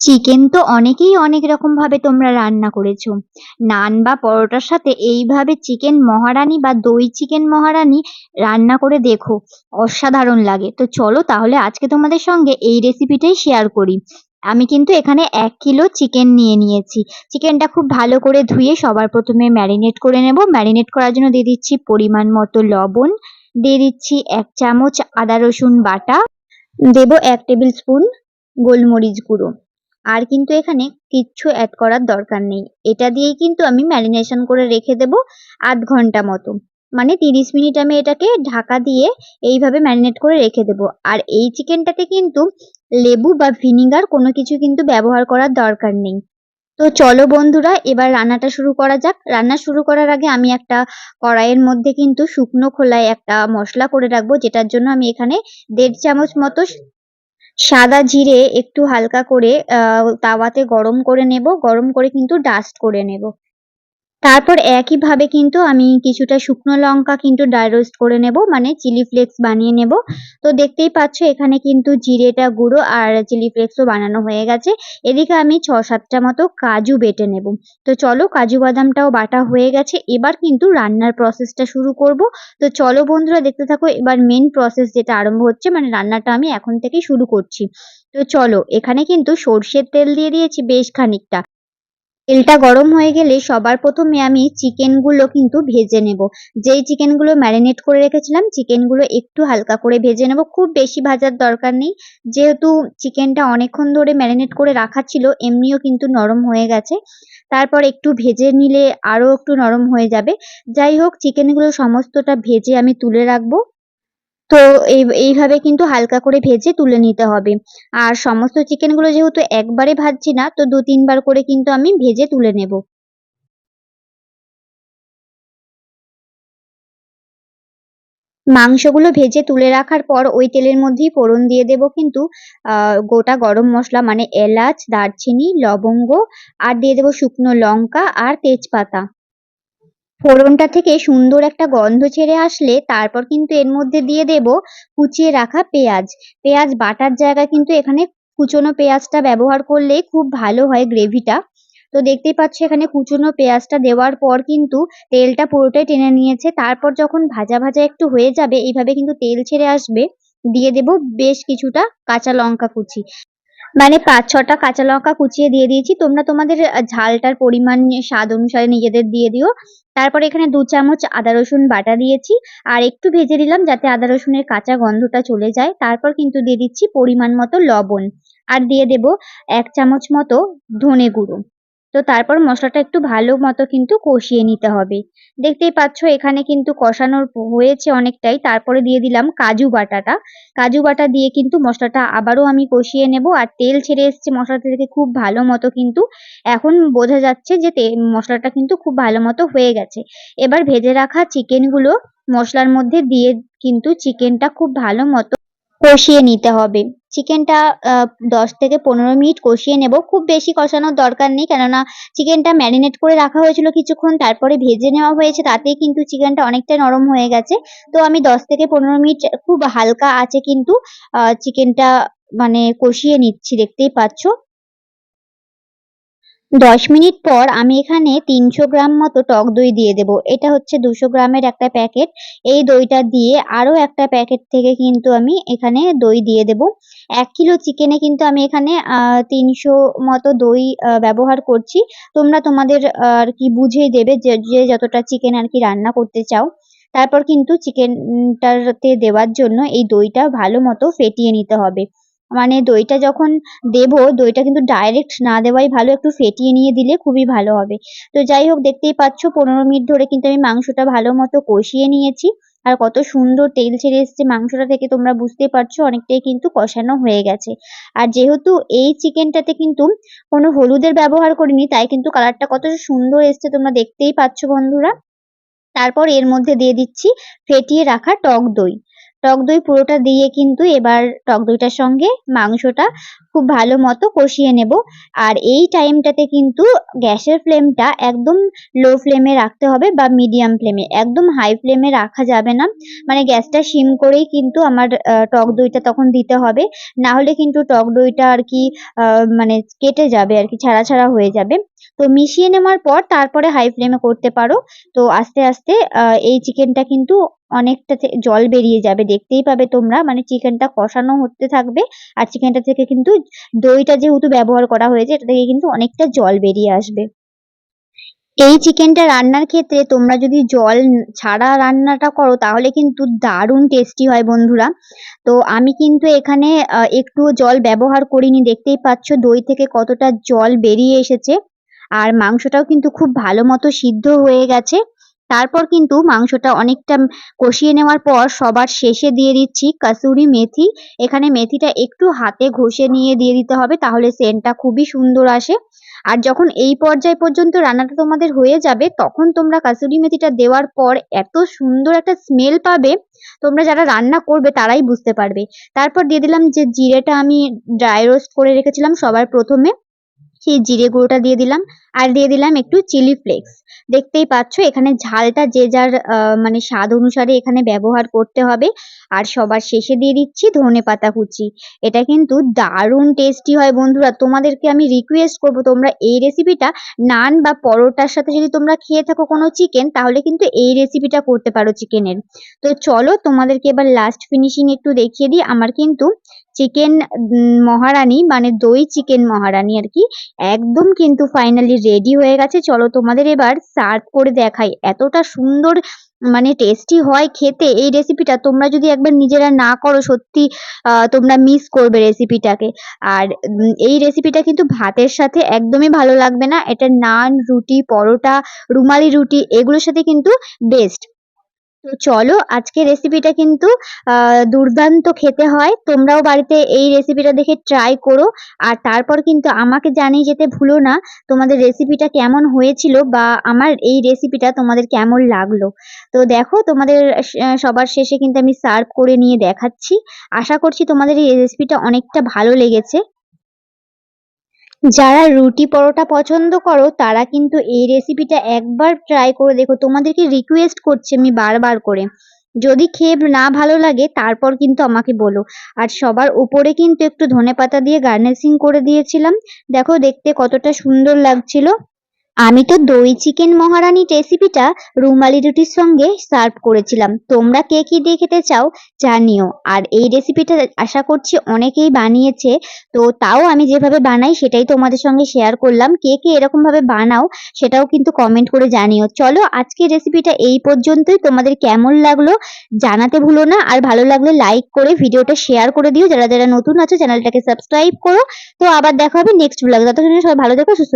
Chicken তো অনেকেই অনেক রকম ভাবে তোমরা রান্না করেছ। নান বা পরোটার সাথে এইভাবে চিকেন মহারানি বা দই চিকেন মহারানি রান্না করে দেখো, অসাধারণ লাগে। তো চলো তাহলে আজকে তোমাদের সঙ্গে এই রেসিপিটাই শেয়ার করি। আমি কিন্তু এখানে এক কিলো চিকেন নিয়ে নিয়েছি। চিকেনটা খুব ভালো করে ধুয়ে সবার প্রথমে ম্যারিনেট করে নেব। ম্যারিনেট করার জন্য দিয়ে দিচ্ছি পরিমাণ মতো লবণ, দিয়ে দিচ্ছি এক চামচ আদা রসুন বাটা, দেব এক টেবিল স্পুন গোলমরিচ গুঁড়ো। আর কিন্তু এখানে কিচ্ছু অ্যাড করার দরকার নেই। এটা দিয়েই কিন্তু আমি ম্যারিনেশন করে রেখে দেব আধ ঘণ্টা মতো। মানে তিরিশ মিনিট আমি এটাকে ঢাকা দিয়ে এইভাবে ম্যারিনেট করে রেখে দেব। আর এই চিকেনটাতে কিন্তু লেবু বা ভিনিগার কোনো কিছু কিন্তু ব্যবহার করার দরকার নেই। তো চলো বন্ধুরা, এবার রান্নাটা শুরু করা যাক। রান্না শুরু করার আগে আমি একটা কড়াইয়ের মধ্যে কিন্তু শুকনো খোলায় একটা মশলা করে রাখব, যেটার জন্য আমি এখানে দেড় চামচ মতো সাদা জিরে একটু হালকা করে তাওয়াতে গরম করে নেব। গরম করে কিন্তু ডাস্ট করে নেব। তারপর একইভাবে কিন্তু আমি কিছুটা শুকনো লঙ্কা কিন্তু ড্রাই রোস্ট করে নেব মানে চিলি ফ্লেক্স বানিয়ে নেব। তো দেখতেই পাচ্ছ, এখানে কিন্তু জিরেটা গুঁড়ো আর চিলি ফ্লেক্সও বানানো হয়ে গেছে। এদিকে আমি ছ সাতটা মতো কাজু বেটে নেব। তো চলো, কাজু বাদামটাও বাটা হয়ে গেছে। এবার কিন্তু রান্নার প্রসেসটা শুরু করব। তো চলো বন্ধুরা, দেখতে থাকো, এবার মেন প্রসেস যেটা আরম্ভ হচ্ছে মানে রান্নাটা আমি এখন থেকে শুরু করছি। তো চলো, এখানে কিন্তু সর্ষের তেল দিয়ে দিয়েছি বেশ খানিকটা। তেলটা গরম হয়ে গেলে সবার প্রথমে আমি চিকেনগুলো কিন্তু ভেজে নেব। যেই চিকেনগুলো ম্যারিনেট করে রেখেছিলাম, চিকেনগুলো একটু হালকা করে ভেজে নেব। খুব বেশি ভাজার দরকার নেই। যেহেতু চিকেনটা অনেকক্ষণ ধরে ম্যারিনেট করে রাখা ছিল, এমনিও কিন্তু নরম হয়ে গেছে। তারপর একটু ভেজে নিলে আরও একটু নরম হয়ে যাবে। যাই হোক, চিকেনগুলো সমস্তটা ভেজে আমি তুলে রাখব। তো এই, এইভাবে কিন্তু হালকা করে ভেজে তুলে নিতে হবে। আর সমস্ত চিকেনগুলো যেহেতু একবারে ভাজছি না, তো দু তিনবার করে কিন্তু আমি ভেজে তুলে নেব। মাংসগুলো ভেজে তুলে রাখার পর ওই তেলের মধ্যেই ফোড়ন দিয়ে দেব কিন্তু গোটা গরম মশলা মানে এলাচ, দারচিনি, লবঙ্গ, আর দিয়ে দেবো শুকনো লঙ্কা আর তেজপাতা। ফোড়নটা থেকে সুন্দর একটা গন্ধ ছেড়ে আসলে তারপর কিন্তু এর মধ্যে দিয়ে দেব কুচিয়ে রাখা পেঁয়াজ। পেঁয়াজ বাটার জায়গায় কিন্তু এখানে কুচনো পেঁয়াজটা ব্যবহার করলে খুব ভালো হয় গ্রেভিটা। তো দেখতেই পাচ্ছ এখানে কুচনো পেঁয়াজটা দেওয়ার পর কিন্তু তেলটা পুরোটাই টেনে নিয়েছে। তারপর যখন ভাজা ভাজা একটু হয়ে যাবে, এইভাবে কিন্তু তেল ছেড়ে আসবে। দিয়ে দেব বেশ কিছুটা কাঁচা লঙ্কা কুচি। মানে পাঁচ ছটা কাঁচা লঙ্কা কুচিয়ে দিয়ে দিয়েছি। তোমরা তোমাদের ঝালটার পরিমাণ, স্বাদ অনুসারে নিজেদের দিয়ে দিও। তারপরে এখানে দু চামচ আদা রসুন বাটা দিয়েছি। আর একটু ভেজে দিলাম যাতে আদা রসুনের কাঁচা গন্ধটা চলে যায়। তারপর কিন্তু দিয়ে দিচ্ছি পরিমাণ মতো লবণ। আর দিয়ে দেব এক চামচ মতো ধনে গুঁড়ো। তো তারপর মশলাটা একটু ভালো মতো কিন্তু কষিয়ে নিতে হবে। দেখতেই পাচ্ছ এখানে কিন্তু কষানোর হয়েছে অনেকটাই। তারপরে দিয়ে দিলাম কাজু বাটাটা। কাজু বাটা দিয়ে কিন্তু মশলাটা আবারও আমি কষিয়ে নেব। আর তেল ছেড়ে এসছে মশলাটা থেকে খুব ভালো মতো কিন্তু এখন বোঝা যাচ্ছে যে মশলাটা কিন্তু খুব ভালো মতো হয়ে গেছে। এবার ভেজে রাখা চিকেনগুলো মশলার মধ্যে দিয়ে কিন্তু চিকেনটা খুব ভালো মতো কষিয়ে নিতে হবে। চিকেনটা দশ থেকে পনেরো মিনিট কষিয়ে নেব। খুব বেশি কষানোর দরকার নেই, কেননা চিকেনটা ম্যারিনেট করে রাখা হয়েছিল কিছুক্ষণ, তারপরে ভেজে নেওয়া হয়েছে, তাতেই কিন্তু চিকেনটা অনেকটা নরম হয়ে গেছে। তো আমি দশ থেকে পনেরো মিনিট খুব হালকা আছে কিন্তু চিকেনটা মানে কষিয়ে নিচ্ছি, দেখতেই পাচ্ছ। দশ মিনিট পর আমি এখানে তিনশো গ্রাম মতো টক দই দিয়ে দেব। এটা হচ্ছে দুশো গ্রামের একটা প্যাকেট। এই দইটা দিয়ে আরও একটা প্যাকেট থেকে কিন্তু আমি এখানে দই দিয়ে দেব। এক কিলো চিকেনে কিন্তু আমি এখানে তিনশো মতো দই ব্যবহার করছি। তোমরা তোমাদের আর কি বুঝেই দেবে যে যতটা চিকেন আর কি রান্না করতে চাও। তারপর কিন্তু চিকেনটাতে দেওয়ার জন্য এই দইটা ভালো মতো ফেটিয়ে নিতে হবে। মানে দইটা যখন দেব, দইটা কিন্তু ডাইরেক্ট না দেওয়াই ভালো, একটু ফেটিয়ে নিয়ে দিলে খুবই ভালো হবে। তো যাই হোক, দেখতেই পাচ্ছ, পনেরো মিনিট ধরে কিন্তু আমি মাংসটা ভালো মতো কষিয়ে নিয়েছি। আর কত সুন্দর তেল ছেড়ে এসছে মাংসটা থেকে, তোমরা বুঝতে পারছ, অনেকটাই কিন্তু কষানো হয়ে গেছে। আর যেহেতু এই চিকেনটাতে কিন্তু কোনো হলুদের ব্যবহার করিনি, তাই কিন্তু কালারটা কত সুন্দর এসছে, তোমরা দেখতেই পাচ্ছ বন্ধুরা। তারপর এর মধ্যে দিয়ে দিচ্ছি ফেটিয়ে রাখা টক দই। টক দই পুরোটা দিয়ে কিন্তু এবার টক দইটার সঙ্গে মাংসটা খুব ভালো মতো কষিয়ে নেব। আর এই টাইমটাতে কিন্তু গ্যাসের ফ্লেমটা একদম লো ফ্লেমে রাখতে হবে বা মিডিয়াম ফ্লেমে একদম হাই ফ্লেমে রাখা যাবে না। মানে গ্যাসটা সিম করেই কিন্তু আমার টক দইটা তখন দিতে হবে। না হলে কিন্তু টক দইটা আর কি মানে কেটে যাবে আর কি, ছাড়া ছাড়া হয়ে যাবে। তো মিশিয়ে নেওয়ার পর তারপরে হাই ফ্লেমে করতে পারো। তো আস্তে আস্তে এই চিকেনটা কিন্তু অনেকটা জল বেরিয়ে যাবে। দেখতেই পাবে তোমরা মানে চিকেনটা কষানো হতে থাকবে আর চিকেনটা থেকে কিন্তু দইটা যেহেতু ব্যবহার করা হয়েছে, এটা থেকে কিন্তু অনেকটা জল বেরিয়ে আসবে। এই চিকেনটা রান্নার ক্ষেত্রে তোমরা যদি জল ছাড়া রান্নাটা করো, তাহলে কিন্তু দারুণ টেস্টি হয় বন্ধুরা। তো আমি কিন্তু এখানে একটুও জল ব্যবহার করিনি। দেখতেই পাচ্ছ দই থেকে কতটা জল বেরিয়ে এসেছে। আর মাংসটাও কিন্তু খুব ভালো মতো সিদ্ধ হয়ে গেছে। তারপর কিন্তু মাংসটা অনেকটা কষিয়ে নেওয়ার পর সবার শেষে দিয়ে দিচ্ছি কাসুরি মেথি। এখানে মেথিটা একটু হাতে ঘষে নিয়ে দিয়ে দিতে হবে তাহলে সেন্টটা খুবই সুন্দর আসে। আর যখন এই পর্যায় পর্যন্ত রান্নাটা তোমাদের হয়ে যাবে, তখন তোমরা কাসুরি মেথিটা দেওয়ার পর এত সুন্দর একটা স্মেল পাবে, তোমরা যারা রান্না করবে তারাই বুঝতে পারবে। তারপর দিয়ে দিলাম যে জিরেটা আমি ড্রাই রোস্ট করে রেখেছিলাম সবার প্রথমে। সেই জিরে গুঁড়োটা দিয়ে দিলাম। আর দিয়ে দিলাম একটু চিলি ফ্লেক্স দেখতেই পাচ্ছ, এখানে ঝালটা যে যার মানে স্বাদ অনুসারে এখানে ব্যবহার করতে হবে। আর সবার শেষে দিয়ে দিচ্ছি ধনে পাতা কুচি। এটা কিন্তু দারুণ টেস্টি হয় বন্ধুরা। তোমাদেরকে আমি রিকোয়েস্ট করব, তোমরা এই রেসিপিটা নান বা পরোটার সাথে যদি তোমরা খেয়ে থাকো কোনো চিকেন তাহলে কিন্তু এই রেসিপিটা করতে পারো চিকেনের তো চলো তোমাদেরকে এবার লাস্ট ফিনিশিং একটু দেখিয়ে দিই। আমার কিন্তু চিকেন মহারানী মানে দই চিকেন মহারানী আর কি, একদম কিন্তু ফাইনালি রেডি হয়ে গেছে। চলো তোমাদের এবার সার্ভ করে দেখাই। এতটা সুন্দর মানে টেস্টি হয় খেতে। এই রেসিপিটা তোমরা যদি একবার নিজেরা না করো, সত্যি তোমরা মিস করবে রেসিপিটাকে আর এই রেসিপিটা কিন্তু ভাতের সাথে একদমই ভালো লাগবে না। এটা নান, রুটি, পরোটা, রুমালি রুটি, এগুলোর সাথে কিন্তু বেস্ট তো চলো আজকে রেসিপিটা কিন্তু দুর্দান্ত খেতে হয়। তোমরাও বাড়িতে এই রেসিপিটা দেখে ট্রাই করো। আর তারপর কিন্তু আমাকে জানিয়ে যেতে ভুলো না, তোমাদের রেসিপিটা কেমন হয়েছিল বা আমার এই রেসিপিটা তোমাদের কেমন লাগল। তো দেখো, তোমাদের সবার শেষে কিন্তু আমি সার্ভ করে নিয়ে দেখাচ্ছি। আশা করছি তোমাদের এই রেসিপিটা অনেকটা ভালো লেগেছে। যারা রুটি পরোটা পছন্দ করো, তারা কিন্তু এই রেসিপিটা একবার ট্রাই করে দেখো। তোমাদেরকে রিকোয়েস্ট করছি আমি বারবার করে। যদি খেয়ে না ভালো লাগে, তারপর কিন্তু আমাকে বলো। আর সবার উপরে কিন্তু একটু ধনে পাতা দিয়ে গার্নিশিং করে দিয়েছিলাম। দেখো, দেখতে কতটা সুন্দর লাগছিল। আমি তো দই, চিকেন, মহারানি রেসিপিটা রুমালি রুটির সঙ্গে সার্ভ করেছিলাম। তোমরা কে কি দিয়ে খেতে চাও জানিও। আর এই রেসিপিটা আশা করছি অনেকেই বানিয়েছে। তো তাও আমি যেভাবে বানাই সেটাই তোমাদের সঙ্গে শেয়ার করলাম। কে কে এরকম ভাবে বানাও সেটাও কিন্তু কমেন্ট করে জানিও। চলো আজকের রেসিপিটা এই পর্যন্তই। তোমাদের কেমন লাগল জানাতে ভুলো না। আর ভালো লাগলে লাইক করে ভিডিওটা শেয়ার করে দিও। যারা যারা নতুন আছো চ্যানেলটাকে সাবস্ক্রাইব করো। তো আবার দেখা হবে নেক্সট ব্লগে ততক্ষণ সবাই ভালো দেখো সুস্থ